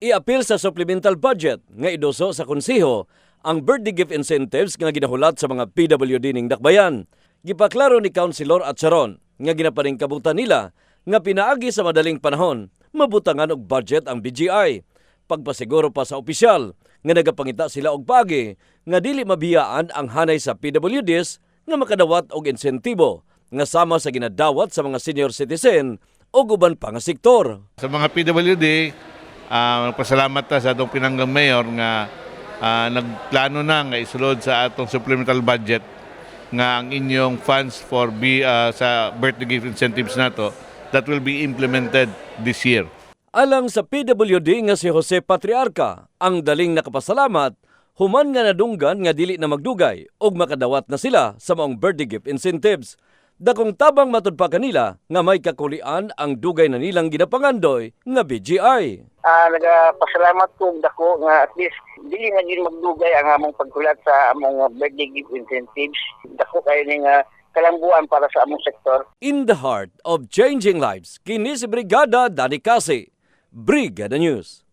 I-appeal sa supplemental budget nga idoso sa konseho ang birthday gift incentives nga ginahulat sa mga PWD ning Dakbayan. Gipaklaro ni Councilor Atcharon nga ginaparing kabutan nila nga pinaagi sa madaling panahon mabutangan og budget ang BGI. Pagpasiguro pa sa opisyal nga nagapangita sila og pagi nga dili mabiyaan ang hanay sa PWDs nga makadawat og insentibo nga sama sa ginadawat sa mga senior citizen o uban pa nga sektor. Sa mga PWD, ah pasalamat ta sa atong pinanggang mayor nga ah, nagplano na nga isulod sa atong supplemental budget nga ang inyong funds for B, ah, sa birthday gift incentives nato that will be implemented this year. Alang sa PWD nga si Jose Patriarca, ang daling nakapasalamat, human nga nadunggan nga dili na magdugay og makadawat na sila sa maong birthday gift incentives. Dakong tabang matud pa kanila nga may kakulian ang dugay na nilang ginapangandoy nga BGI. Ah, nagapasalamat ko dako nga at least dili na gid magdugay ang among pagkulat sa among birthday gift incentives. Dako kayo ning uh, kalambuan para sa among sektor. In the heart of changing lives, kini si Brigada Dani Kasi, Brigada News.